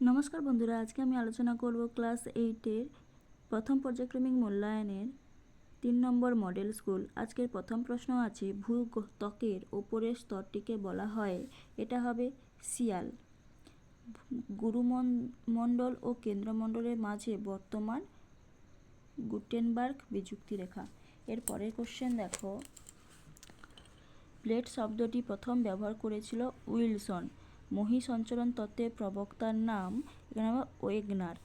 নমস্কার বন্ধুরা, আজকে আমি আলোচনা করব ক্লাস এইটের প্রথম পর্যায়ক্রমিক মূল্যায়নের তিন নম্বর মডেল স্কুল। আজকের প্রথম প্রশ্ন আছে ভূত্বকের ওপরের স্তরটিকে বলা হয়। এটা হবে শিয়াল। গুরুমণ্ডল ও কেন্দ্রমণ্ডলের মাঝে বর্তমান গুটেনবার্গ বিযুক্তি রেখা এর পরের কোশ্চেন দেখো। প্লেট শব্দটি প্রথম ব্যবহার করেছিল উইলসন। মহি সঞ্চরণ তত্ত্বের প্রবক্তার নাম এখানে হবে ওয়েগনার।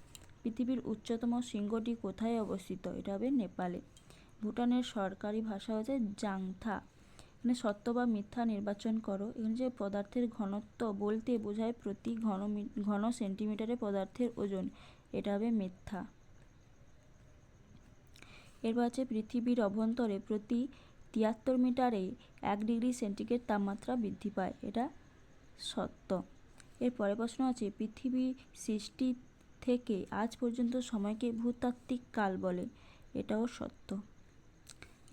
পৃথিবীর উচ্চতম শৃঙ্গটি কোথায় অবস্থিত? এটা হবে নেপালে। ভুটানের সরকারি ভাষা হচ্ছে জাংথা। এখানে সত্য বা মিথ্যা নির্বাচন করো। এখানে যে পদার্থের ঘনত্ব বলতে বোঝায় প্রতি ঘন ঘন সেন্টিমিটারে পদার্থের ওজন। এটা হবে মিথ্যা। এরপর আছে পৃথিবীর অভ্যন্তরে প্রতি তিয়াত্তর মিটারে এক ডিগ্রি সেন্টিগ্রেড তাপমাত্রা বৃদ্ধি পায়। এটা সত্য। এর পরের প্রশ্ন আছে, পৃথিবী সৃষ্টি থেকে আজ পর্যন্ত সময়কে ভূতাত্ত্বিক কাল বলে, এটাও সত্য।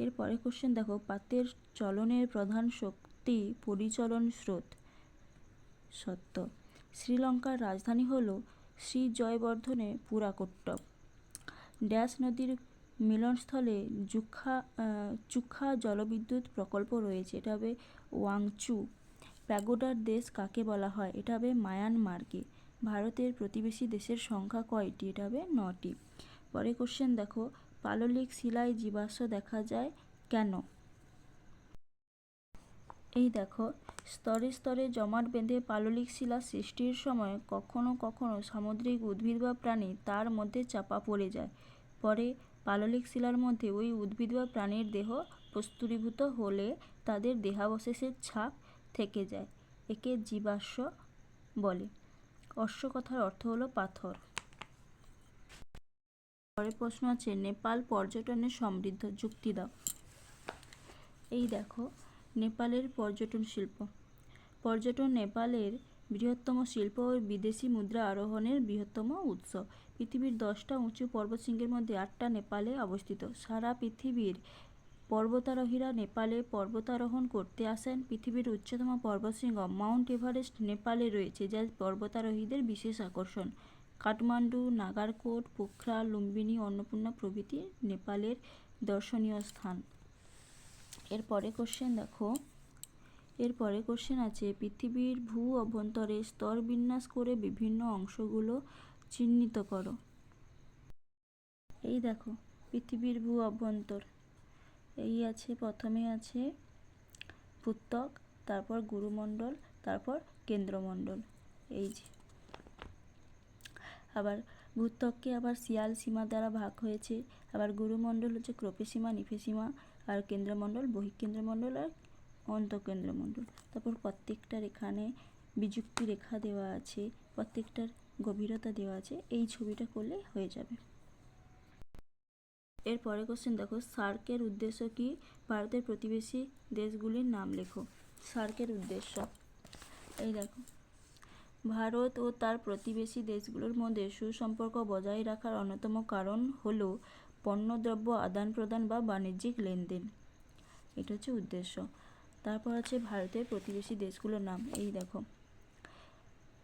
এর পরের কোশ্চেন দেখো, পাতের চলনের প্রধান শক্তি পরিচলন স্রোত। সত্য। শ্রীলঙ্কার রাজধানী হল শ্রী জয়বর্ধনে পুরাকোট্টম ড্যাশ নদীর মিলনস্থলে জুখা চুখা জলবিদ্যুৎ প্রকল্প রয়েছে, এটা হবে ওয়াংচু। প্যাগোডার দেশ কাকে বলা হয়? এটা হবে মায়ানমারকে ভারতের প্রতিবেশী দেশের সংখ্যা কয়টি? এটা হবে নটি। পরে কোশ্চেন দেখো, পাললিক শিলায় জীবাশ্ম দেখা যায় কেন? এই দেখো, স্তরে স্তরে জমাট বেঁধে পাললিক শিলা সৃষ্টির সময় কখনো কখনো সামুদ্রিক উদ্ভিদ বা প্রাণী তার মধ্যে চাপা পড়ে যায়। পরে পাললিক শিলার মধ্যে ওই উদ্ভিদ বা প্রাণীর দেহ প্রস্তুরীভূত হলে তাদের দেহাবশেষের ছাপ থেকে যায়। একে জীবাশ্ম বলে। অশ্ব কথার অর্থ হলো পাথর। পরের প্রশ্ন আছে, নেপাল পর্যটনে সমৃদ্ধ যুক্তি দাও। এই দেখো, নেপালের পর্যটন শিল্প। পর্যটন নেপালের বৃহত্তম শিল্প ও বিদেশি মুদ্রা আরোহণের বৃহত্তম উৎস। পৃথিবীর দশটা উঁচু পর্বতশৃঙ্গের মধ্যে আটটা নেপালে অবস্থিত। সারা পৃথিবীর পর্বতারোহীরা নেপালে পর্বতারোহণ করতে আসেন। পৃথিবীর উচ্চতম পর্বতশৃঙ্গ মাউন্ট এভারেস্ট নেপালে রয়েছে, যা পর্বতারোহীদের বিশেষ আকর্ষণ। কাঠমান্ডু, নাগারকোট, পোখরা, লুম্বিনী, অন্নপূর্ণা প্রভৃতি নেপালের দর্শনীয় স্থান। এরপরে কোশ্চেন দেখো। এরপরে কোশ্চেন আছে, পৃথিবীর ভূ অভ্যন্তরে স্তর বিন্যাস করে বিভিন্ন অংশগুলো চিহ্নিত করো। এই দেখো, পৃথিবীর ভূ অভ্যন্তর। এই আছে, প্রথমে আছে ভূত্বক তারপর গুরুমণ্ডল, তারপর কেন্দ্রমণ্ডল। এই যে। আবার ভূত্বককে আবার শিয়াল সীমা দ্বারা ভাগ হয়েছে। আবার গুরুমণ্ডল হচ্ছে ক্রোপেসীমা নিফেসীমা আর কেন্দ্রমণ্ডল, বহিঃকেন্দ্রমণ্ডল আর অন্তঃকেন্দ্রমণ্ডল। তারপর প্রত্যেকটার এখানে বিযুক্তি রেখা দেওয়া আছে, প্রত্যেকটার গভীরতা দেওয়া আছে। এই ছবিটা করলে হয়ে যাবে। এর পরে কোশ্চেন দেখো, সার্কের উদ্দেশ্য কি? ভারতের প্রতিবেশী দেশগুলির নাম লেখো। সার্কের উদ্দেশ্য। এই দেখো, ভারত ও তার প্রতিবেশী দেশগুলোর মধ্যে সুসম্পর্ক বজায় রাখার অন্যতম কারণ হল পণ্যদ্রব্য আদান প্রদান বা বাণিজ্যিক লেনদেন। এটা হচ্ছে উদ্দেশ্য। তারপর আছে ভারতের প্রতিবেশী দেশগুলোর নাম। এই দেখো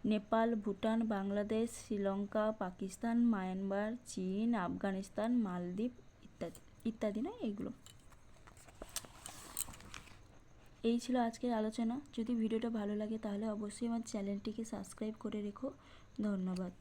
নেপাল, ভুটান, বাংলাদেশ, শ্রীলঙ্কা, পাকিস্তান, মায়ানমার, চীন, আফগানিস্তান, মালদ্বীপ ইত্যাদি ইত্যাদি না এগুলো এই ছিল আজকের আলোচনা। যদি ভিডিওটা ভালো লাগে তাহলে অবশ্যই আমার চ্যানেলটিকে সাবস্ক্রাইব করে রেখো। ধন্যবাদ।